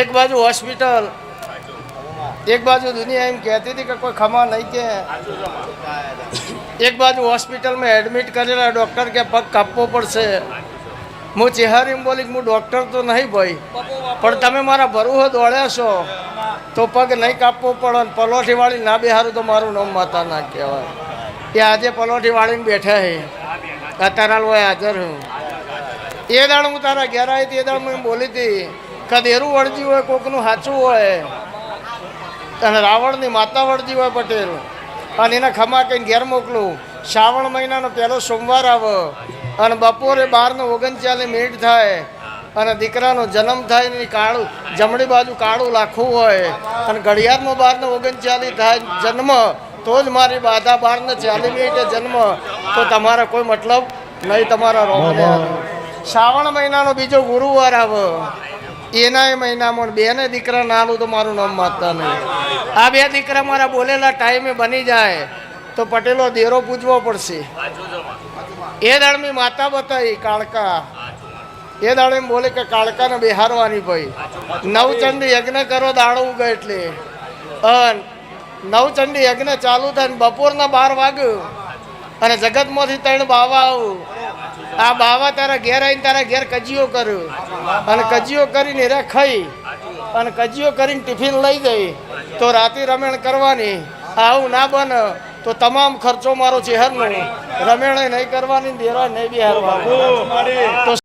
એક બાજુ હોસ્પિટલ, એક બાજુ દુનિયા એમ કહેતી હતી કે કોઈ ખમા નહીં કે. એક બાજુ હોસ્પિટલમાં એડમિટ કરેલા ડૉક્ટર કે પગ કાપવો પડશે. હું ચેહારી બોલી હું ડૉક્ટર તો નહીં ભાઈ. પણ તમે મારા ભરૂહો દોડ્યા છો, તો પગ નહીં કાપવો પડે પલોઠીવાળી પલોઠી ના બેહારું તો મારું નામ માતા ના કહેવાય. એ આજે પલોઠીવાળીને બેઠા હે. અત્યારે હોય હાજર હું. એ દાડ હું તારા ઘેર આવી હતી એ દાડ હું બોલી હતી કદેરું વળજી હોય કોકનું સાચું હોય. અને રાવણની માતા વળજી હોય પટેલ. અને એને ખમા કહીને ઘેર મોકલું. શ્રાવણ મહિનાનો પહેલો સોમવાર આવે. અને બપોરે બારનો ઓગણચાલીસ મિનિટ થાય. અને દીકરાનો જન્મ થાય ને કાળું જમણી બાજુ કાળું લાખું હોય. અને ઘડિયાળમાં બારને ઓગણચાલીસ થાય જન્મ તો જ મારી બાધા બારને ચાલી મિનિટે જન્મ. તો તમારા કોઈ મતલબ નહીં તમારા રોગ શ્રાવણ મહિનાનો બીજો ગુરુવાર આવે. એના મહિનામાં બેને દીકરા નાલું તો મારું નામ માગતા નહીં. આ બે દીકરા મારા બોલેલા ટાઈમે બની જાય તો પટેલો દેરો પૂજવો પડશે. એ દાડમી માતા બતાવી, કાળકા. એ દાડે બોલે કે કાળકાને બેહારવાની ભાઈ. નવચંડી યજ્ઞ કરો દાડો ઉગે એટલે. અન નવચંડી યજ્ઞ ચાલુ થાય બપોરના બાર વાગ્યું અને જગતમાંથી ત્રણ બાવા આવું. આ બાવા તારા ઘેર આવીને તારા ઘેર કજીઓ કર્યો. અને કજીઓ કરીને રે ખાઈ. અને કજીઓ કરીને ટિફિન લઈ ગઈ તો રાતે રમેણ કરવાની. આવું ના બને તો તમામ ખર્ચો મારો ચહેરનો રમેણ નહીં કરવાની ને દેરા નહીં બિહારવાનો તો